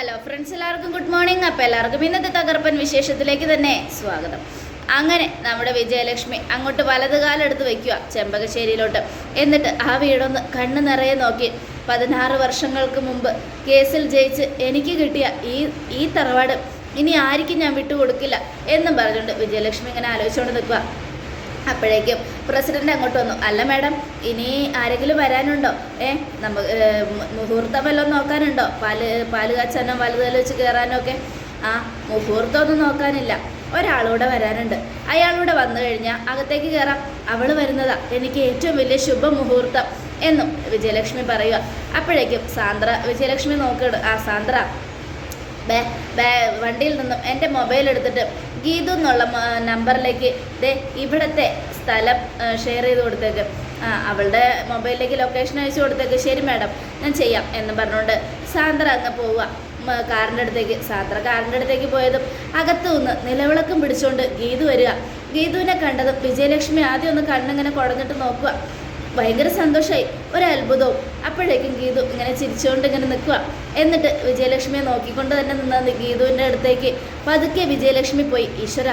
Hello friends എല്ലാവർക്കും good morning. അപ്പോൾ എല്ലാവർക്കും ഇന്നത്തെ തകർപ്പൻ വിശേഷത്തിലേക്ക് തന്നെ സ്വാഗതം. അങ്ങനെ നമ്മുടെ വിജയലക്ഷ്മി അങ്ങോട്ട് വലത് കാലെടുത്ത് വയ്ക്കുക ചെമ്പകശ്ശേരിയിലോട്ട്. എന്നിട്ട് ആ വീടൊന്ന് കണ്ണ് നിറയെ നോക്കി. പതിനാറ് വർഷങ്ങൾക്ക് മുമ്പ് കേസിൽ ജയിച്ച് എനിക്ക് കിട്ടിയ ഈ ഈ തറവാട് ഇനി ആർക്കും ഞാൻ വിട്ടുകൊടുക്കില്ല എന്നും പറഞ്ഞുകൊണ്ട് വിജയലക്ഷ്മി ഇങ്ങനെ ആലോചിച്ചുകൊണ്ട് നിൽക്കുക. അപ്പോഴേക്കും പ്രസിഡന്റ് അങ്ങോട്ട് വന്നു. അല്ല മാഡം ഇനി ആരെങ്കിലും വരാനുണ്ടോ? ഏ നമ്മ മുഹൂർത്തം വല്ലതും നോക്കാനുണ്ടോ? പാൽ പാൽ കാച്ചാനോ വലുതല വെച്ച് കയറാനോ ഒക്കെ? ആ മുഹൂർത്തമൊന്നും നോക്കാനില്ല. ഒരാളൂടെ വരാനുണ്ട്. അയാളൂടെ വന്നു കഴിഞ്ഞാൽ അകത്തേക്ക് കയറാം അവൾ വരുന്നതാ എനിക്ക് ഏറ്റവും വലിയ ശുഭമുഹൂർത്തം എന്നും വിജയലക്ഷ്മി പറയുക അപ്പോഴേക്കും സാന്ദ്ര വിജയലക്ഷ്മി നോക്ക ആ സാന്ദ്ര ബേ ബേ വണ്ടിയിൽ നിന്നും എന്റെ മൊബൈൽ എടുത്തിട്ട് ഗീതു എന്നുള്ള നമ്പറിലേക്ക് ദേ ഇവിടുത്തെ സ്ഥലം ഷെയർ ചെയ്ത് കൊടുത്തേക്ക്. അവളുടെ മൊബൈലിലേക്ക് ലൊക്കേഷൻ അയച്ചു കൊടുത്തേക്ക്. ശരി മാഡം ഞാൻ ചെയ്യാം എന്ന് പറഞ്ഞുകൊണ്ട് സാന്ദ്ര അങ്ങ് പോവുക. കാറിന്റെ അടുത്തേക്ക്. സാന്ദ്ര കാറിന്റെ അടുത്തേക്ക് പോയതും അകത്തു നിന്ന് നിലവിളക്കം പിടിച്ചുകൊണ്ട് ഗീതു വരിക. ഗീതുവിനെ കണ്ടതും വിജയലക്ഷ്മി ആദ്യം ഒന്ന് കണ്ണിങ്ങനെ കുടഞ്ഞിട്ട് നോക്കുക. ഭയങ്കര സന്തോഷമായി ഒരു അത്ഭുതവും. അപ്പോഴേക്കും ഗീതു ഇങ്ങനെ ചിരിച്ചുകൊണ്ട് ഇങ്ങനെ നിൽക്കുക. എന്നിട്ട് വിജയലക്ഷ്മിയെ നോക്കിക്കൊണ്ട് തന്നെ നിന്ന ഗീതുവിന്റെ അടുത്തേക്ക്. പതുക്കെ വിജയലക്ഷ്മി പോയി. ഈശ്വര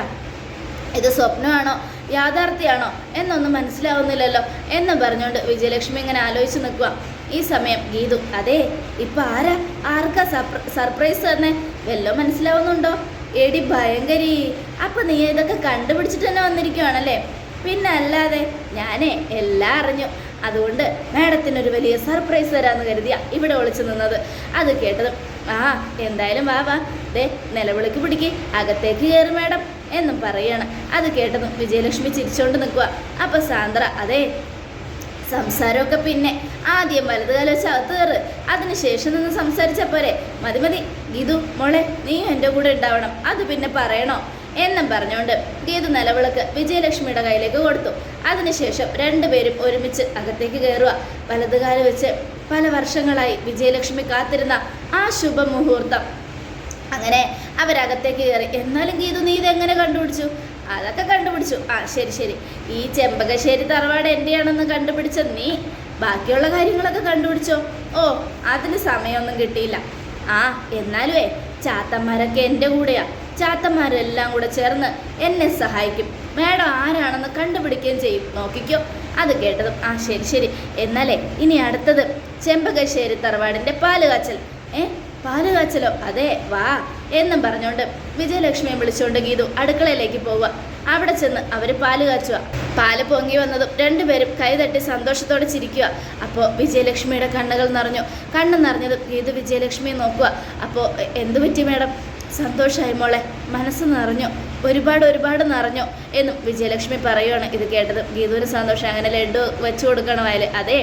ഇത് സ്വപ്നമാണോ യാഥാർത്ഥ്യമാണോ എന്നൊന്നും മനസ്സിലാവുന്നില്ലല്ലോ എന്ന് പറഞ്ഞുകൊണ്ട് വിജയലക്ഷ്മി ഇങ്ങനെ ആലോചിച്ച് നിൽക്കുക ഈ സമയം ഗീതു അതെ ഇപ്പം ആരാ? ആർക്കാ സർപ്ര സർപ്രൈസ് തന്നെ വല്ലതും മനസ്സിലാവുന്നുണ്ടോ? എടി ഭയങ്കരി അപ്പം നീ ഇതൊക്കെ കണ്ടുപിടിച്ചിട്ട് തന്നെ വന്നിരിക്കുവാണല്ലേ? പിന്നെ അല്ലാതെ ഞാനേ എല്ലാം അറിഞ്ഞു. അതുകൊണ്ട് മാഡത്തിനൊരു വലിയ സർപ്രൈസ് തരാമെന്ന് കരുതിയ ഇവിടെ ഒളിച്ചു നിന്നത്. അത് കേട്ടതും ആ എന്തായാലും വാ വാ. ദേ നിലവിളിക്ക് പിടിക്ക്. അകത്തേക്ക് കയറി മാഡം. എന്നും പറയാണ്. അത് കേട്ടതും വിജയലക്ഷ്മി ചിരിച്ചുകൊണ്ട് നിൽക്കുക അപ്പോൾ സാന്ദ്ര അതെ സംസാരമൊക്കെ പിന്നെ. ആദ്യം വെച്ച് അകത്ത് കയറ്. അതിനുശേഷം നിന്ന് സംസാരിച്ചാൽ പോരെ. മതി മതി. ഗീതു മോളെ നീ എന്റെ കൂടെ ഉണ്ടാവണം. അത് പിന്നെ പറയണോ? എന്നും പറഞ്ഞുകൊണ്ട് ഗീതു നിലവിളക്ക് വിജയലക്ഷ്മിയുടെ കയ്യിലേക്ക് കൊടുത്തു. അതിനുശേഷം രണ്ടുപേരും ഒരുമിച്ച് അകത്തേക്ക് കയറുക വലതുകാലം വെച്ച് പല വർഷങ്ങളായി വിജയലക്ഷ്മി കാത്തിരുന്ന ആ ശുഭമുഹൂർത്തം അങ്ങനെ അവരകത്തേക്ക് കയറി എന്നാലും ഗീതു നീ ഇതെങ്ങനെ കണ്ടുപിടിച്ചു? അതൊക്കെ കണ്ടുപിടിച്ചു. ആ ശരി ശരി. ഈ ചെമ്പകശ്ശേരി തറവാട് എന്റെയാണെന്ന് കണ്ടുപിടിച്ച നീ ബാക്കിയുള്ള കാര്യങ്ങളൊക്കെ കണ്ടുപിടിച്ചോ? ഓ അതിന് സമയമൊന്നും കിട്ടിയില്ല. ആ എന്നാലുവേ ചാത്തന്മാരൊക്കെ എന്റെ കൂടെയാ. ചാത്തന്മാരെല്ലാം കൂടെ ചേർന്ന് എന്നെ സഹായിക്കും. മേഡം ആരാണെന്ന് കണ്ടുപിടിക്കുകയും ചെയ്യും. നോക്കിക്കോ. അത് കേട്ടതും ആ ശരി ശരി. എന്നാലേ ഇനി അടുത്തത് ചെമ്പകശ്ശേരി തറവാടിന്റെ പാലുകാച്ചൽ. ഏ? പാൽ കാച്ചലോ? അതെ വാ എന്നും പറഞ്ഞുകൊണ്ട് വിജയലക്ഷ്മിയെ വിളിച്ചുകൊണ്ട് ഗീതു അടുക്കളയിലേക്ക് പോവുക. അവിടെ ചെന്ന് അവർ പാൽ കാച്ചുക. പാൽ പൊങ്ങി വന്നതും രണ്ടുപേരും കൈതട്ടി സന്തോഷത്തോടെ ചിരിക്കുക. അപ്പോൾ വിജയലക്ഷ്മിയുടെ കണ്ണുകൾ നിറഞ്ഞു. കണ്ണ് നിറഞ്ഞതും ഗീതു വിജയലക്ഷ്മിയെ നോക്കുക. അപ്പോൾ എന്തു പറ്റി മേഡം? സന്തോഷമായി മോളെ. മനസ്സ് നിറഞ്ഞു. ഒരുപാട് ഒരുപാട് നിറഞ്ഞു. എന്നും വിജയലക്ഷ്മി പറയുകയാണ് ഇത് കേട്ടത് ഗീതുവിന് സന്തോഷം. അങ്ങനെ ലഡു വെച്ചു കൊടുക്കണം വയൽ അതെ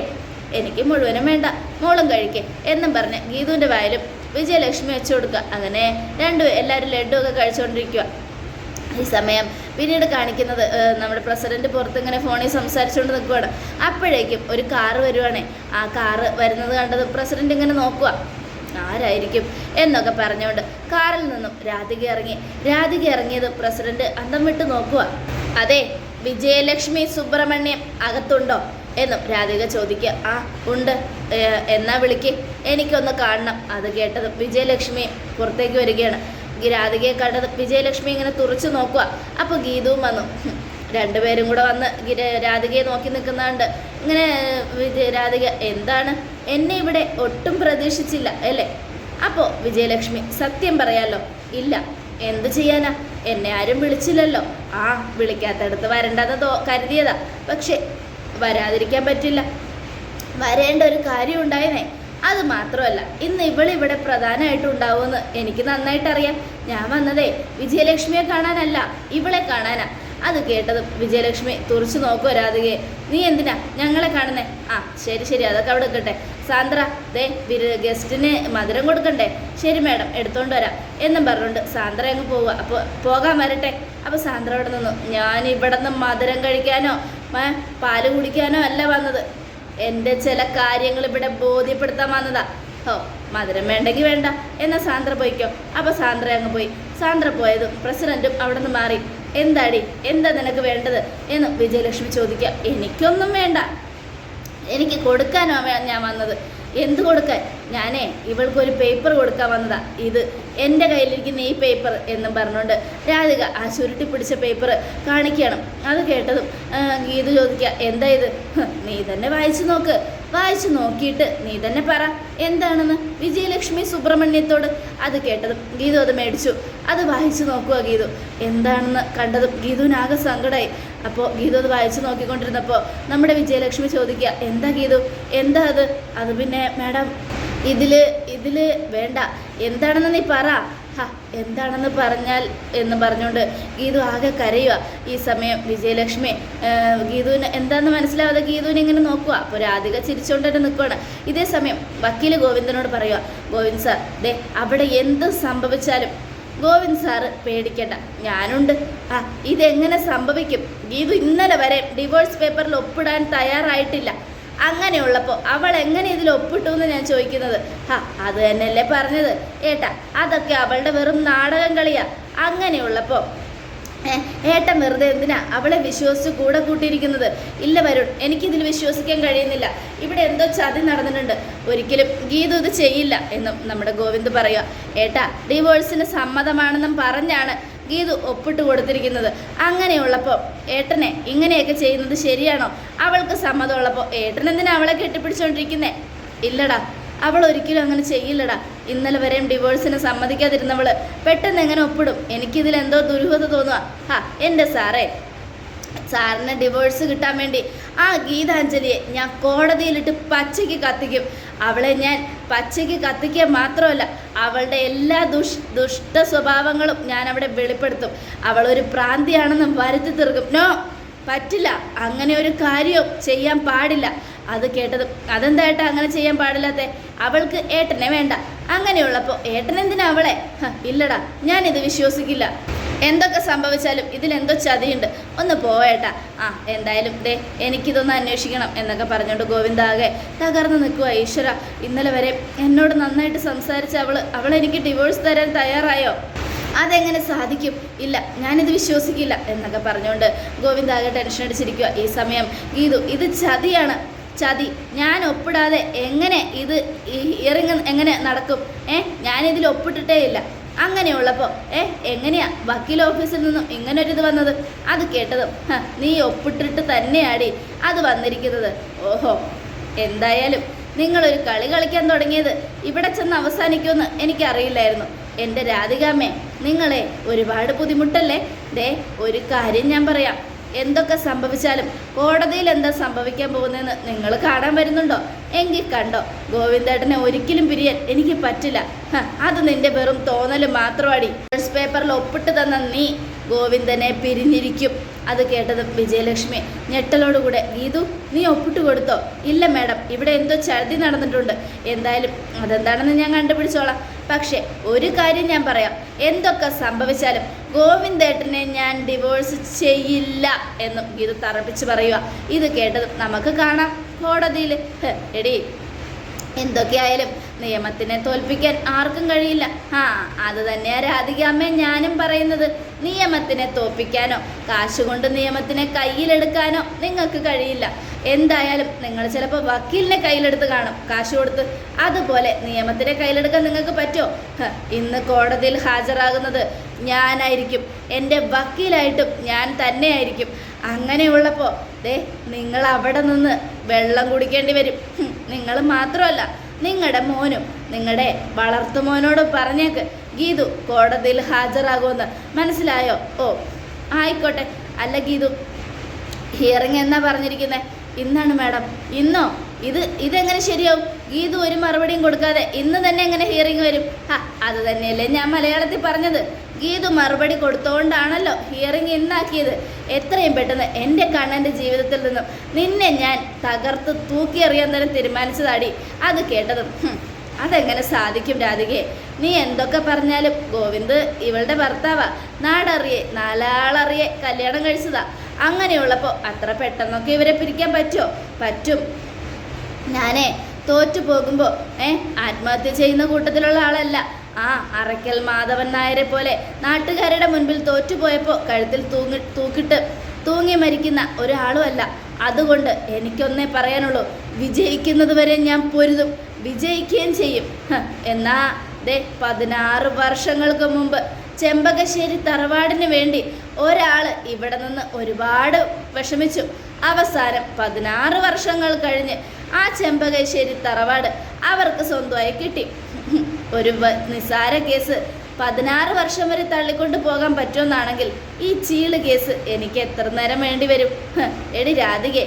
എനിക്ക് മുഴുവനും വേണ്ട. മോളും കഴിക്കേ. എന്നും പറഞ്ഞ് ഗീതുവിന്റെ വായിലും വിജയലക്ഷ്മി വെച്ചു കൊടുക്കുക. അങ്ങനെ രണ്ടു എല്ലാവരും ലഡുവൊക്കെ കഴിച്ചുകൊണ്ടിരിക്കുക. ഈ സമയം പിന്നീട് കാണിക്കുന്നത് നമ്മുടെ പ്രസിഡന്റ് പുറത്ത് ഇങ്ങനെ ഫോണിൽ സംസാരിച്ചുകൊണ്ട് നിൽക്കുകയാണ് അപ്പോഴേക്കും ഒരു കാറ് വരുവാണേ. ആ കാറ് വരുന്നത് കണ്ടത് പ്രസിഡന്റ് ഇങ്ങനെ നോക്കുക. ആരായിരിക്കും? എന്നൊക്കെ പറഞ്ഞുകൊണ്ട് കാറിൽ നിന്നും രാധിക ഇറങ്ങി. രാധിക ഇറങ്ങിയത് പ്രസിഡന്റ് അന്തം വിട്ട് നോക്കുക. അതെ വിജയലക്ഷ്മി സുബ്രഹ്മണ്യം. അകത്തുണ്ടോ? എന്നും രാധിക ചോദിക്കുക ആ ഉണ്ട്. എന്നാ വിളിക്ക്. എനിക്കൊന്ന് കാണണം. അത് കേട്ടത് വിജയലക്ഷ്മി പുറത്തേക്ക് വരികയാണ്. രാധികയെ കണ്ടത് വിജയലക്ഷ്മി ഇങ്ങനെ തുറച്ചു നോക്കുക. അപ്പോൾ ഗീതവും വന്നു. രണ്ടുപേരും കൂടെ വന്ന് രാധികയെ നോക്കി നിൽക്കുന്നുണ്ട്. ഇങ്ങനെ വിജയ രാധിക എന്താണ്? എന്നെ ഇവിടെ ഒട്ടും പ്രതീക്ഷിച്ചില്ല അല്ലേ? അപ്പോൾ വിജയലക്ഷ്മി സത്യം പറയാലോ ഇല്ല. എന്ത് ചെയ്യാനാ? എന്നെ ആരും വിളിച്ചില്ലല്ലോ. ആ വിളിക്കാത്തടത്ത് വരണ്ടെന്ന് തോ കരുതിയതാ. പക്ഷെ വരാതിരിക്കാൻ പറ്റില്ല. വരേണ്ട ഒരു കാര്യം ഉണ്ടായിരുന്നേ അത് മാത്രമല്ല ഇന്ന് ഇവളിവിടെ പ്രധാനമായിട്ടും ഉണ്ടാവുമെന്ന് എനിക്ക് നന്നായിട്ട് അറിയാം ഞാൻ വന്നതേ വിജയലക്ഷ്മിയെ കാണാനല്ല ഇവളെ കാണാനാ. അത് കേട്ടതും വിജയലക്ഷ്മി തുറച്ചു നോക്കുക രാധികയെ. നീ എന്തിനാ ഞങ്ങളെ കാണുന്നേ? ആ ശരി ശരി അതൊക്കെ അവിടെ നിൽക്കട്ടെ. സാന്ദ്ര ദേ ഗസ്റ്റിന് മധുരം കൊടുക്കണ്ടേ? ശരി മാഡം എടുത്തോണ്ട് വരാം. എന്നും പറഞ്ഞുകൊണ്ട് സാന്ദ്ര അങ്ങ് പോവുക. അപ്പോൾ പോകാൻ വരട്ടെ. അപ്പോൾ സാന്ദ്ര അവിടെ നിന്നു ഞാൻ ഇവിടെ നിന്ന് മധുരം കഴിക്കാനോ പാൽ കുടിക്കാനോ അല്ല വന്നത്. എന്റെ ചില കാര്യങ്ങൾ ഇവിടെ ബോധ്യപ്പെടുത്താൻ വന്നതാ. ഓ മധുരം വേണ്ടെങ്കിൽ വേണ്ട. എന്നാൽ സാന്ദ്ര പോയിക്കോ. അപ്പോൾ സാന്ദ്ര അങ്ങ് പോയി. സാന്ദ്ര പോയതും പ്രസിഡന്റും അവിടെ നിന്ന് മാറി. എന്താടി? എന്താ നിനക്ക് വേണ്ടത്? എന്ന് വിജയലക്ഷ്മി ചോദിക്കുക. എനിക്കൊന്നും വേണ്ട. എനിക്ക് കൊടുക്കാനോ ഞാൻ വന്നത്. എന്ത് കൊടുക്കാൻ? ഞാനേ ഇവൾക്കൊരു പേപ്പർ കൊടുക്കാൻ വന്നതാ. ഇത് എന്റെ കയ്യിലിരിക്കുന്ന ഈ പേപ്പർ എന്നും പറഞ്ഞുകൊണ്ട് രാധിക ആ ചുരുട്ടി പിടിച്ച പേപ്പർ കാണിക്കണം അത് കേട്ടതും ഗീത ചോദിക്കുക എന്താ ഇത്? നീ തന്നെ വായിച്ചു നോക്ക്. വായിച്ചു നോക്കിയിട്ട് നീ തന്നെ പറ. എന്താണെന്ന്? വിജയലക്ഷ്മി സുബ്രഹ്മണ്യത്തോട് അത് കേട്ടതും ഗീതു അത് മേടിച്ചു. അത് വായിച്ചു നോക്കുക ഗീതു. എന്താണെന്ന് കണ്ടതും ഗീതുവിനാകെ സങ്കടമായി അപ്പോൾ ഗീതു അത് വായിച്ചു നോക്കിക്കൊണ്ടിരുന്നപ്പോൾ നമ്മുടെ വിജയലക്ഷ്മി ചോദിക്കുക എന്താ ഗീതു? എന്താ അത്? അത് പിന്നെ മാഡം ഇതിൽ ഇതിൽ വേണ്ട. എന്താണെന്ന് നീ പറ. ഹ എന്താണെന്ന് പറഞ്ഞാൽ എന്ന് പറഞ്ഞുകൊണ്ട് ഗീതു ആകെ കരയുക ഈ സമയം വിജയലക്ഷ്മി ഗീതുവിന് എന്താണെന്ന് മനസ്സിലാവാതെ ഗീതുവിനെ ഇങ്ങനെ നോക്കുക അപ്പോൾ രാധിക ചിരിച്ചുകൊണ്ട് തന്നെ നിൽക്കുകയാണ് ഇതേ സമയം വക്കീൽ ഗോവിന്ദനോട് പറയുക ഗോവിന്ദ് സാർ ദേ അവിടെ എന്ത് സംഭവിച്ചാലും ഗോവിന്ദ് സാറ് പേടിക്കേണ്ട. ഞാനുണ്ട്. ആ ഇതെങ്ങനെ സംഭവിക്കും? ഗീതു ഇന്നലെ വരെ ഡിവോഴ്സ് പേപ്പറിൽ ഒപ്പിടാൻ തയ്യാറായിട്ടില്ല. അങ്ങനെയുള്ളപ്പോൾ അവൾ എങ്ങനെ ഇതിൽ ഒപ്പിട്ടു എന്ന് ഞാൻ ചോദിക്കുന്നത്? ഹാ അത് തന്നെയല്ലേ പറഞ്ഞത്. ഏട്ടാ അതൊക്കെ അവളുടെ വെറും നാടകം കളിയാ. അങ്ങനെയുള്ളപ്പോൾ ഏട്ട ഏട്ടൻ വെറുതെ എന്തിനാ അവളെ വിശ്വസിച്ച് കൂടെ കൂട്ടിയിരിക്കുന്നത്? ഇല്ല വരുൺ എനിക്കിതിൽ വിശ്വസിക്കാൻ കഴിയുന്നില്ല. ഇവിടെ എന്തോ ചതി നടന്നിട്ടുണ്ട്. ഒരിക്കലും ഗീതു ഇത് ചെയ്യില്ല എന്നും നമ്മുടെ ഗോവിന്ദ് പറയുക. ഏട്ടാ ഡിവോഴ്സിന് സമ്മതമാണെന്നും പറഞ്ഞാണ് ഗീതു ഒപ്പിട്ട് കൊടുത്തിരിക്കുന്നത്. അങ്ങനെയുള്ളപ്പോൾ ഏട്ടനെ ഇങ്ങനെയൊക്കെ ചെയ്യുന്നത് ശരിയാണോ? അവൾക്ക് സമ്മതമുള്ളപ്പോൾ ഏട്ടൻ എന്തിനാ അവളെ കെട്ടിപ്പിടിച്ചുകൊണ്ടിരിക്കുന്നേ ഇല്ലടാ അവൾ ഒരിക്കലും അങ്ങനെ ചെയ്യില്ലടാ. ഇന്നലെ വരെയും ഡിവോഴ്സിന് സമ്മതിക്കാതിരുന്നവൾ പെട്ടെന്ന് എങ്ങനെ ഒപ്പിടും? എനിക്കിതിൽ എന്തോ ദുരൂഹത തോന്നുക ഹാ എന്റെ സാറേ. സാറിന് ഡിവോഴ്സ് കിട്ടാൻ വേണ്ടി ആ ഗീതാഞ്ജലിയെ ഞാൻ കോടതിയിലിട്ട് പച്ചയ്ക്ക് കത്തിക്കും. അവളെ ഞാൻ പച്ചയ്ക്ക് കത്തിക്കുക മാത്രമല്ല അവളുടെ എല്ലാ ദുഷ് ദുഷ്ട സ്വഭാവങ്ങളും ഞാൻ അവിടെ വെളിപ്പെടുത്തും. ഒരു പ്രാന്തിയാണെന്ന് വരുത്തി തീർക്കും. നോ പറ്റില്ല. അങ്ങനെ ഒരു കാര്യവും ചെയ്യാൻ പാടില്ല. അത് കേട്ടതും അതെന്തായിട്ട് അങ്ങനെ ചെയ്യാൻ പാടില്ലാത്തെ? അവൾക്ക് ഏട്ടനെ വേണ്ട. അങ്ങനെയുള്ളപ്പോൾ ഏട്ടനെന്തിനാ അവളെ? ഇല്ലടാ ഞാനിത് വിശ്വസിക്കില്ല. എന്തൊക്കെ സംഭവിച്ചാലും ഇതിലെന്തോ ചതിയുണ്ട്. ഒന്ന് പോയേട്ടാ ആ എന്തായാലും ദേ എനിക്കിതൊന്ന് അന്വേഷിക്കണം എന്നൊക്കെ പറഞ്ഞുകൊണ്ട് ഗോവിന്ദാകെ തകർന്നു നിൽക്കുക ഈശ്വര. ഇന്നലെ വരെ എന്നോട് നന്നായിട്ട് സംസാരിച്ച അവൾ അവളെനിക്ക് ഡിവോഴ്സ് തരാൻ തയ്യാറായോ? അതെങ്ങനെ സാധിക്കും? ഇല്ല ഞാനിത് വിശ്വസിക്കില്ല എന്നൊക്കെ പറഞ്ഞുകൊണ്ട് ഗോവിന്ദാകെ ടെൻഷൻ അടിച്ചിരിക്കുക ഈ സമയം ഗീതു ഇത് ചതിയാണ്. ചതി. ഞാൻ ഒപ്പിടാതെ എങ്ങനെ ഇത് ഇറങ്ങ എങ്ങനെ നടക്കും? ഏ ഞാനിതിൽ ഒപ്പിട്ടിട്ടേ ഇല്ല അങ്ങനെയുള്ളപ്പോൾ ഏ എങ്ങനെയാ? വക്കീൽ ഓഫീസിൽ നിന്നും ഇങ്ങനൊരിത് വന്നത്? അത് കേട്ടതും നീ ഒപ്പിട്ടിട്ട് തന്നെയാടി അത് വന്നിരിക്കുന്നത്. ഓഹോ എന്തായാലും നിങ്ങളൊരു കളി കളിക്കാൻ തുടങ്ങിയത് ഇവിടെ ചെന്ന് അവസാനിക്കുമെന്ന് എനിക്കറിയില്ലായിരുന്നു. എന്റെ രാധികാമ്മേ നിങ്ങളെ ഒരുപാട് ബുദ്ധിമുട്ടല്ലേ? ദേ ഒരു കാര്യം ഞാൻ പറയാം. എന്തൊക്കെ സംഭവിച്ചാലും കോടതിയിൽ എന്താ സംഭവിക്കാൻ പോകുന്നതെന്ന് നിങ്ങൾ കാണാൻ വരുന്നുണ്ടോ? എങ്കിൽ കണ്ടോ. ഗോവിന്ദേട്ടനെ ഒരിക്കലും പിരിയാൻ എനിക്ക് പറ്റില്ല. അത് നിന്റെ വെറും തോന്നൽ മാത്രമാടി. ന്യൂസ് പേപ്പറിൽ ഒപ്പിട്ട് തന്ന നീ ഗോവിന്ദനെ പിരിഞ്ഞിരിക്കും. അത് കേട്ടത് വിജയലക്ഷ്മി. ഞെട്ടലോടുകൂടെ ഗീതു നീ ഒപ്പിട്ട് കൊടുത്തോ? ഇല്ല മാഡം. ഇവിടെ എന്തോ ചതി നടന്നിട്ടുണ്ട്. എന്തായാലും അതെന്താണെന്ന് ഞാൻ കണ്ടുപിടിച്ചോളാം. പക്ഷേ ഒരു കാര്യം ഞാൻ പറയാം. എന്തൊക്കെ സംഭവിച്ചാലും ഗോവിന്ദേട്ടനെ ഞാൻ ഡിവോഴ്സ് ചെയ്യില്ല എന്നും ഗീത തറപ്പിച്ച് പറയുക ഇത് കേട്ടത് നമുക്ക് കാണാം കോടതിയിൽ. എടി എന്തൊക്കെയായാലും നിയമത്തിനെ തോൽപ്പിക്കാൻ ആർക്കും കഴിയില്ല. ആ അത് തന്നെയാ രാധികാമ്മേ ഞാനും പറയുന്നത്. നിയമത്തിനെ തോപ്പിക്കാനോ കാശുകൊണ്ട് നിയമത്തിനെ കയ്യിലെടുക്കാനോ നിങ്ങൾക്ക് കഴിയില്ല. എന്തായാലും നിങ്ങൾ ചിലപ്പോൾ വക്കീലിനെ കയ്യിലെടുത്ത് കാണും. കാശ് കൊടുത്ത് അതുപോലെ നിയമത്തിനെ കയ്യിലെടുക്കാൻ നിങ്ങൾക്ക് പറ്റുമോ? ഇന്ന് കോടതിയിൽ ഹാജരാകുന്നത് ഞാനായിരിക്കും. എന്റെ വക്കീലായിട്ടും ഞാൻ തന്നെയായിരിക്കും. അങ്ങനെയുള്ളപ്പോൾ ദേ നിങ്ങൾ അവിടെ നിന്ന് വെള്ളം കുടിക്കേണ്ടി വരും. നിങ്ങൾ മാത്രമല്ല നിങ്ങളുടെ മോനും നിങ്ങളുടെ വളർത്തുമോനോട് പറഞ്ഞേക്ക്. ഗീതു കോടതിയിൽ ഹാജരാകുമെന്ന് മനസ്സിലായോ? ഓ ആയിക്കോട്ടെ. അല്ല ഗീതു ഹിയറിങ് എന്നാ പറഞ്ഞിരിക്കുന്നത് ഇന്നാണ് മാഡം ഇന്നോ? ഇത് ഇതെങ്ങനെ ശരിയാവും? ഗീതു ഒരു മറുപടിയും കൊടുക്കാതെ ഇന്ന് തന്നെ എങ്ങനെ ഹിയറിങ് വരും? ഹാ അത് തന്നെയല്ലേ ഞാൻ മലയാളത്തിൽ പറഞ്ഞത്. ഗീതു മറുപടി കൊടുത്തോണ്ടാണല്ലോ ഹിയറിങ് ഇന്നാക്കിയത്. എത്രയും പെട്ടെന്ന് എന്റെ കണ്ണന്റെ ജീവിതത്തിൽ നിന്നും നിന്നെ ഞാൻ തകർത്ത് തൂക്കിയെറിയാൻ തന്നെ തീരുമാനിച്ചതാടി. അത് കേട്ടതും അതെങ്ങനെ സാധിക്കും രാധികയെ നീ എന്തൊക്കെ പറഞ്ഞാലും ഗോവിന്ദ് ഇവളുടെ ഭർത്താവാ. നാടറിയെ നാലാളറിയെ കല്യാണം കഴിച്ചതാ. അങ്ങനെയുള്ളപ്പോൾ അത്ര പെട്ടെന്നൊക്കെ ഇവരെ പിരിക്കാൻ പറ്റുമോ പറ്റും. ഞാനേ തോറ്റു പോകുമ്പോൾ ഏ ആത്മഹത്യ ചെയ്യുന്ന കൂട്ടത്തിലുള്ള ആളല്ല. ആ അറയ്ക്കൽ മാധവൻ നായരെ പോലെ നാട്ടുകാരുടെ മുൻപിൽ തോറ്റുപോയപ്പോൾ കഴുത്തിൽ തൂങ്ങി തൂക്കിട്ട് തൂങ്ങി മരിക്കുന്ന ഒരാളുമല്ല അതുകൊണ്ട് എനിക്കൊന്നേ പറയാനുള്ളൂ വിജയിക്കുന്നത് വരെ ഞാൻ പൊരുതും. വിജയിക്കുകയും ചെയ്യും. എന്നാ ദേ പതിനാറ് വർഷങ്ങൾക്ക് മുമ്പ് ചെമ്പകശ്ശേരി തറവാടിന് വേണ്ടി ഒരാൾ ഇവിടെ നിന്ന് ഒരുപാട് വിഷമിച്ചു. അവസാനം പതിനാറ് വർഷങ്ങൾ കഴിഞ്ഞ് ആ ചെമ്പകശ്ശേരി തറവാട് അവർക്ക് സ്വന്തമായി കിട്ടി. ഒരു നിസാര കേസ്. പതിനാറ് വർഷം വരെ തള്ളിക്കൊണ്ട് പോകാൻ പറ്റുമെന്നാണെങ്കിൽ ഈ ചീൾ കേസ് എനിക്ക് എത്ര നേരം വേണ്ടി വരും? എടി രാധികെ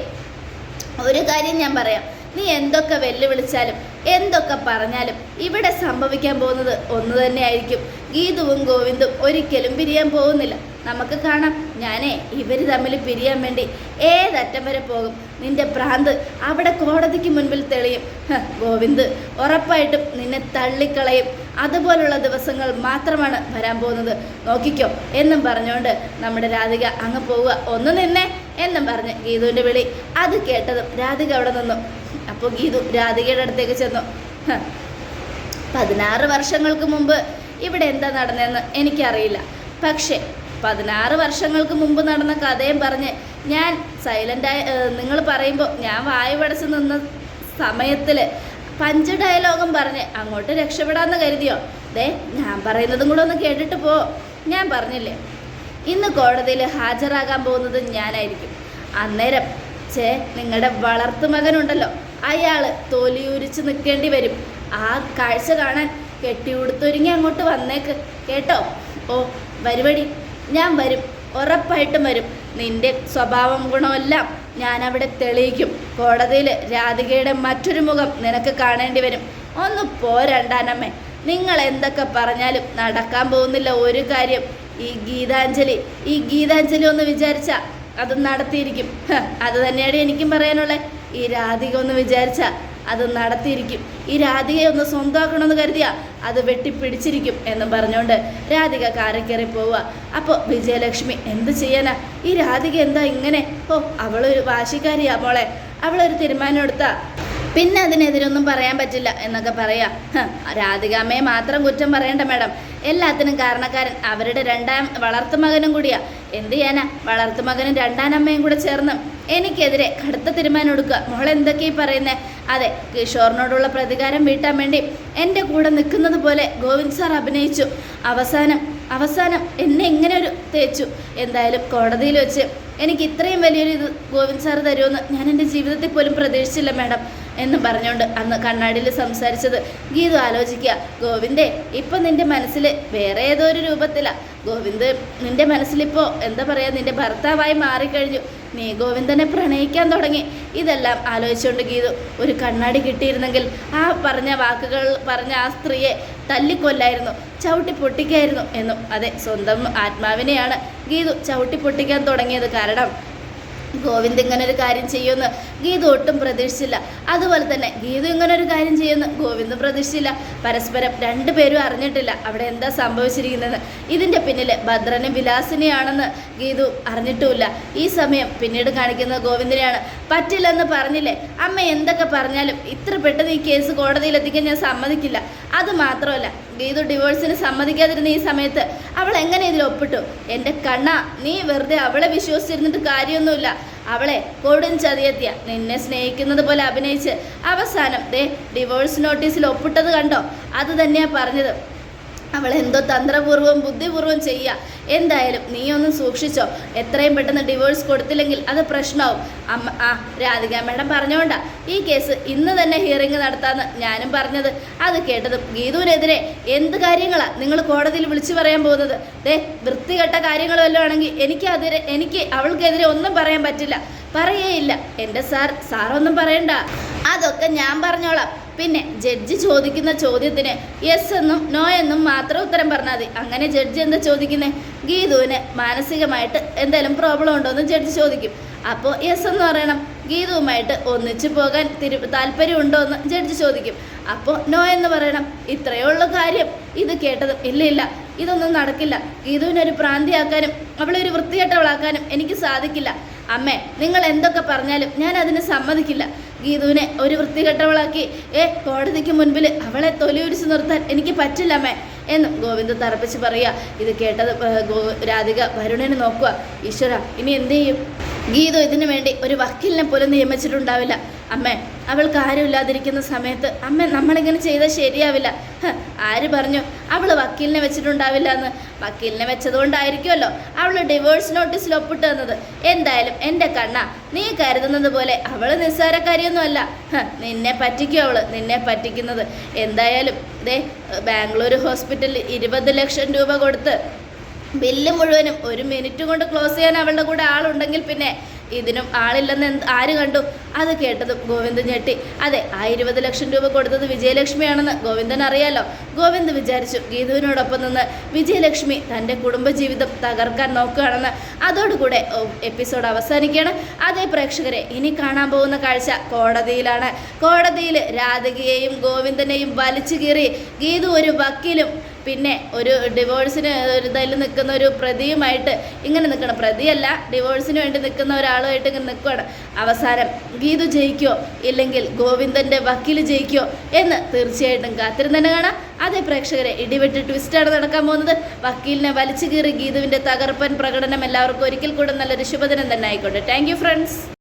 ഒരു കാര്യം ഞാൻ പറയാം. നീ എന്തൊക്കെ വെല്ലുവിളിച്ചാലും എന്തൊക്കെ പറഞ്ഞാലും ഇവിടെ സംഭവിക്കാൻ പോകുന്നത് ഒന്ന് തന്നെയായിരിക്കും. ഗീതുവും ഗോവിന്ദും ഒരിക്കലും പിരിയാൻ പോകുന്നില്ല. നമുക്ക് കാണാം. ഞാനേ ഇവർ തമ്മിൽ പിരിയാൻ വേണ്ടി ഏതറ്റം വരെ പോകും. നിന്റെ ഭ്രാന്ത് അവിടെ കോടതിക്ക് മുൻപിൽ തെളിയും. ഗോവിന്ദ് ഉറപ്പായിട്ടും നിന്നെ തള്ളിക്കളയും. അതുപോലുള്ള ദിവസങ്ങൾ മാത്രമാണ് വരാൻ പോകുന്നത്. നോക്കിക്കോ എന്നും പറഞ്ഞുകൊണ്ട് നമ്മുടെ രാധിക അങ്ങ് പോവുക. ഒന്ന് നിന്നെ എന്നും പറഞ്ഞ് ഗീതുവിന്റെ വിളി. അത് കേട്ടതും രാധിക അവിടെ നിന്നു. അപ്പോൾ ഗീതു രാധികയുടെ അടുത്തേക്ക് ചെന്നു. പതിനാറ് വർഷങ്ങൾക്ക് മുമ്പ് ഇവിടെ എന്താ നടന്നതെന്ന് എനിക്കറിയില്ല. പക്ഷേ പതിനാറ് വർഷങ്ങൾക്ക് മുമ്പ് നടന്ന കഥയും പറഞ്ഞ് ഞാൻ സൈലന്റായി നിങ്ങൾ പറയുമ്പോൾ ഞാൻ വായു പടച്ച് നിന്ന സമയത്തിൽ പഞ്ച് ഡയലോഗം പറഞ്ഞ് അങ്ങോട്ട് രക്ഷപ്പെടാമെന്ന് കരുതിയോ? ദേ ഞാൻ പറയുന്നതും കൂടെ ഒന്ന് കേട്ടിട്ട് പോ. ഞാൻ പറഞ്ഞില്ലേ ഇന്ന് കോടതിയിൽ ഹാജരാകാൻ പോകുന്നത് ഞാനായിരിക്കും. അന്നേരം ചേ നിങ്ങളുടെ വളർത്തു വളർത്തുമകനുണ്ടല്ലോ അയാൾ തൊലിയുരിച്ച് നിൽക്കേണ്ടി വരും. ആ കാഴ്ച കാണാൻ കെട്ടിയുടുത്തൊരുങ്ങി അങ്ങോട്ട് വന്നേക്ക്. കേട്ടോ? ഓ വരുവടി. ഞാൻ വരും. ഉറപ്പായിട്ടും വരും. നിന്റെ സ്വഭാവം ഗുണമെല്ലാം ഞാൻ അവിടെ തെളിയിക്കും. കോടതിയിൽ രാധികയുടെ മറ്റൊരു മുഖം നിനക്ക് കാണേണ്ടി വരും. ഒന്ന് പോരണ്ടാനമ്മേ. നിങ്ങൾ എന്തൊക്കെ പറഞ്ഞാലും നടക്കാൻ പോകുന്നില്ല ഒരു കാര്യം. ഈ ഗീതാഞ്ജലി ഈ ഗീതാഞ്ജലി ഒന്ന് വിചാരിച്ച അത് നടത്തിയിരിക്കും. അത് തന്നെയാണ് എനിക്കും പറയാനുള്ളത് ഈ രാധിക ഒന്ന് വിചാരിച്ച അത് നടത്തിയിരിക്കും. ഈ രാധികയെ ഒന്ന് സ്വന്തമാക്കണമെന്ന് കരുതിയ അത് വെട്ടിപ്പിടിച്ചിരിക്കും എന്നും പറഞ്ഞുകൊണ്ട് രാധിക കാറിൽ കയറി പോവുക. അപ്പോൾ വിജയലക്ഷ്മി എന്ത് ചെയ്യാനാ? ഈ രാധിക എന്താ ഇങ്ങനെ? ഓ അവളൊരു വാശിക്കാരിയാ മോളെ. അവളൊരു തീരുമാനം എടുത്താ. പിന്നെ അതിനെതിരൊന്നും പറയാൻ പറ്റില്ല എന്നൊക്കെ പറയാം. രാധികാമ്മയെ മാത്രം കുറ്റം പറയണ്ട മാഡം. എല്ലാത്തിനും കാരണക്കാരൻ അവരുടെ രണ്ടാം വളർത്തുമകനും കൂടിയാ. എന്ത് ചെയ്യാനാ? വളർത്തുമകനും രണ്ടാം അമ്മയും കൂടെ ചേർന്ന് എനിക്കെതിരെ കടുത്ത തീരുമാനം എടുക്കുക മോൾ എന്തൊക്കെയാ പറയുന്നത് അതെ കിഷോറിനോടുള്ള പ്രതികാരം വീട്ടാൻ വേണ്ടി എന്റെ കൂടെ നിൽക്കുന്നത് പോലെ ഗോവിന്ദ് സാർ അഭിനയിച്ചു. അവസാനം അവസാനം എന്നെ ഇങ്ങനെ ഒരു തേച്ചു. എന്തായാലും കോടതിയിൽ വെച്ച് എനിക്ക് ഇത്രയും വലിയൊരു ഇത് ഗോവിന്ദ് സാർ തരുമെന്ന് ഞാൻ എന്റെ ജീവിതത്തിൽ പോലും പ്രതീക്ഷിച്ചില്ല മാഡം എന്ന് പറഞ്ഞുകൊണ്ട് അന്ന് കണ്ണാടിയിൽ സംസാരിച്ചത് ഗീതു ആലോചിക്കുക. ഗോവിന്ദേ ഇപ്പം നിന്റെ മനസ്സിൽ വേറെ ഏതോ ഒരു രൂപത്തിലാണ് ഗോവിന്ദ് നിന്റെ മനസ്സിലിപ്പോൾ എന്താ പറയുക നിന്റെ ഭർത്താവായി മാറിക്കഴിഞ്ഞു. നീ ഗോവിന്ദനെ പ്രണയിക്കാൻ തുടങ്ങി. ഇതെല്ലാം ആലോചിച്ചുകൊണ്ട് ഗീതു ഒരു കണ്ണാടി കിട്ടിയിരുന്നെങ്കിൽ ആ പറഞ്ഞ വാക്കുകൾ പറഞ്ഞ ആ സ്ത്രീയെ തല്ലിക്കൊല്ലായിരുന്നു ചവിട്ടി പൊട്ടിക്കായിരുന്നു എന്നും. അതെ സ്വന്തം ആത്മാവിനെയാണ് ഗീതു ചവിട്ടി പൊട്ടിക്കാൻ തുടങ്ങിയത് കാരണം ഗോവിന്ദ് ഇങ്ങനെ ഒരു കാര്യം ചെയ്യുമെന്ന് ഗീത ഒട്ടും പ്രതീക്ഷിച്ചില്ല. അതുപോലെ തന്നെ ഗീത ഇങ്ങനെ ഒരു കാര്യം ചെയ്യുമെന്ന് ഗോവിന്ദ് പ്രതീക്ഷിച്ചില്ല. പരസ്പരം രണ്ടുപേരും അറിഞ്ഞിട്ടില്ല അവിടെ എന്താ സംഭവിച്ചിരിക്കുന്നത് ഇതിന്റെ പിന്നിൽ ഭദ്രനും വിലാസിനെയാണെന്ന് ഗീതു അറിഞ്ഞിട്ടുമില്ല. ഈ സമയം പിന്നീട് കാണിക്കുന്നത് ഗോവിന്ദിനെയാണ്. പറ്റില്ലെന്ന് പറഞ്ഞില്ലേ? അമ്മ എന്തൊക്കെ പറഞ്ഞാലും ഇത്ര പെട്ടെന്ന് ഈ കേസ് കോടതിയിലെത്തിക്കാൻ ഞാൻ സമ്മതിക്കില്ല. അത് മാത്രമല്ല ഗീതു ഡിവോഴ്സിന് സമ്മതിക്കാതിരുന്ന ഈ സമയത്ത് അവൾ എങ്ങനെ ഇതിൽ ഒപ്പിട്ടു? എന്റെ കണ്ണ നീ വെറുതെ അവളെ വിശ്വസിച്ചിരുന്നിട്ട് കാര്യമൊന്നുമില്ല. അവളെ കൊടും ചതിയെത്തിയ നിന്നെ സ്നേഹിക്കുന്നത് പോലെ അഭിനയിച്ച് അവസാനം ദേ ഡിവോഴ്സ് നോട്ടീസിൽ ഒപ്പിട്ടത് കണ്ടോ? അത് തന്നെയാ പറഞ്ഞത്. അവൾ എന്തോ തന്ത്രപൂർവം ബുദ്ധിപൂർവം ചെയ്യുക എന്തായാലും നീ ഒന്ന് സൂക്ഷിച്ചോ. എത്രയും പെട്ടെന്ന് ഡിവോഴ്സ് കൊടുത്തില്ലെങ്കിൽ അത് പ്രശ്നമാവും. അമ്മ ആ രാധിക മേഡം പറഞ്ഞോണ്ടാ. ഈ കേസ് ഇന്ന് തന്നെ ഹിയറിംഗ് നടത്താമെന്ന് ഞാനും പറഞ്ഞത്. അത് കേട്ടതും ഗീതുവിനെതിരെ എന്ത് കാര്യങ്ങളാണ് നിങ്ങൾ കോടതിയിൽ വിളിച്ചു പറയാൻ പോകുന്നത്? ദേ വൃത്തികെട്ട കാര്യങ്ങൾ വല്ലതും ആണെങ്കിൽ എനിക്ക് അതിരെ എനിക്ക് അവൾക്കെതിരെ ഒന്നും പറയാൻ പറ്റില്ല. പറയേയില്ല. എന്റെ സാർ സാറൊന്നും പറയണ്ട. അതൊക്കെ ഞാൻ പറഞ്ഞോളാം. പിന്നെ ജഡ്ജി ചോദിക്കുന്ന ചോദ്യത്തിന് യെസ് എന്നും നോ എന്നും മാത്രം ഉത്തരം പറഞ്ഞാൽ മതി. അങ്ങനെ ജഡ്ജി എന്താ ചോദിക്കുന്നത് ഗീതുവിന് മാനസികമായിട്ട് എന്തെങ്കിലും പ്രോബ്ലം ഉണ്ടോ എന്ന് ജഡ്ജി ചോദിക്കും. അപ്പോൾ യെസ് എന്ന് പറയണം. ഗീതുവുമായിട്ട് ഒന്നിച്ചു പോകാൻ തിരു താല്പര്യമുണ്ടോ എന്ന് ജഡ്ജി ചോദിക്കും. അപ്പോൾ നോ എന്ന് പറയണം. ഇത്രയേ ഉള്ളൂ കാര്യം. ഇത് കേട്ടതും ഇല്ല ഇല്ല. ഇതൊന്നും നടക്കില്ല. ഗീതുവിനൊരു പ്രാന്തിയാക്കാനും അവളെ ഒരു വൃത്തികെട്ടവളാക്കാനും എനിക്ക് സാധിക്കില്ല. അമ്മേ നിങ്ങൾ എന്തൊക്കെ പറഞ്ഞാലും ഞാൻ അതിന് സമ്മതിക്കില്ല. ഗീതുവിനെ ഒരു വൃത്തികെട്ടവളാക്കി. ഏ കോടതിക്ക് മുൻപിൽ അവളെ തൊലിയുരിച്ച് നിർത്താൻ എനിക്ക് പറ്റില്ല അമ്മേ എന്ന് ഗോവിന്ദ് തറപ്പിച്ച് പറയുക. ഇത് കേട്ടത് രാധിക വരുണനെ നോക്കുക. ഈശ്വര ഇനി എന്ത് ചെയ്യും? ഗീതു ഇതിനു വേണ്ടി ഒരു വക്കീലിനെ പോലും നിയമിച്ചിട്ടുണ്ടാവില്ല. അമ്മേ അവൾക്ക് ആരുമില്ലാതിരിക്കുന്ന സമയത്ത് അമ്മ നമ്മളിങ്ങനെ ചെയ്താൽ ശരിയാവില്ല. ആര് പറഞ്ഞു? അവൾ വക്കീലിനെ വെച്ചിട്ടുണ്ടാവില്ല എന്ന്. വക്കീലിനെ വെച്ചതുകൊണ്ടായിരിക്കുമല്ലോ അവൾ ഡിവോഴ്സ് നോട്ടീസിൽ ഒപ്പിട്ട് തന്നത്. എന്തായാലും എന്റെ കണ്ണ നീ കരുതുന്നത് പോലെ അവൾ നിസ്സാരക്കാരിയൊന്നുമല്ല. നിന്നെ പറ്റിക്കും അവൾ നിന്നെ പറ്റിക്കുന്നത്. എന്തായാലും ദേ ബാംഗ്ലൂർ ഹോസ്പിറ്റലിൽ ഇരുപത് ലക്ഷം രൂപ കൊടുത്ത് ബില്ല് മുഴുവനും ഒരു മിനിറ്റ് കൊണ്ട് ക്ലോസ് ചെയ്യാൻ അവളുടെ കൂടെ ആളുണ്ടെങ്കിൽ പിന്നെ ഇതിനും ആളില്ലെന്ന് എന്ത് ആര് കണ്ടു? അത് കേട്ടത് ഗോവിന്ദൻ ഞെട്ടി. അതെ ആ ഇരുപത് ലക്ഷം രൂപ കൊടുത്തത് വിജയലക്ഷ്മിയാണെന്ന് ഗോവിന്ദൻ അറിയാലോ. ഗോവിന്ദ് വിചാരിച്ചു ഗീതുവിനോടൊപ്പം നിന്ന് വിജയലക്ഷ്മി തന്റെ കുടുംബജീവിതം തകർക്കാൻ നോക്കുകയാണെന്ന്. അതോടുകൂടെ എപ്പിസോഡ് അവസാനിക്കുകയാണ്. അതേ പ്രേക്ഷകരെ ഇനി കാണാൻ പോകുന്ന കാഴ്ച കോടതിയിലാണ്. കോടതിയിൽ രാധികയെയും ഗോവിന്ദനെയും വലിച്ചു കീറി ഗീതു ഒരു വക്കീലും പിന്നെ ഒരു ഡിവോഴ്സിന് ഒരു ഇതിൽ നിൽക്കുന്ന ഒരു പ്രതിയുമായിട്ട് ഇങ്ങനെ നിൽക്കണം. പ്രതിയല്ല ഡിവോഴ്സിന് വേണ്ടി നിൽക്കുന്ന ഒരാളുമായിട്ട് ഇങ്ങനെ നിൽക്കുകയാണ് അവസാനം ഗീതു ജയിക്കോ ഇല്ലെങ്കിൽ ഗോവിന്ദന്റെ വക്കീൽ ജയിക്കോ എന്ന് തീർച്ചയായിട്ടും കാത്തിരുന്ന് തന്നെ കാണാം. അതേ പ്രേക്ഷകരെ ഇടിവെട്ട് ട്വിസ്റ്റാണ് നടക്കാൻ പോകുന്നത്. വക്കീലിനെ വലിച്ചു കീറി ഗീതുവിന്റെ തകർപ്പൻ പ്രകടനം എല്ലാവർക്കും ഒരിക്കൽ കൂടെ നല്ലൊരു ശുഭദിനം തന്നെ ആയിക്കോട്ടെ. Thank friends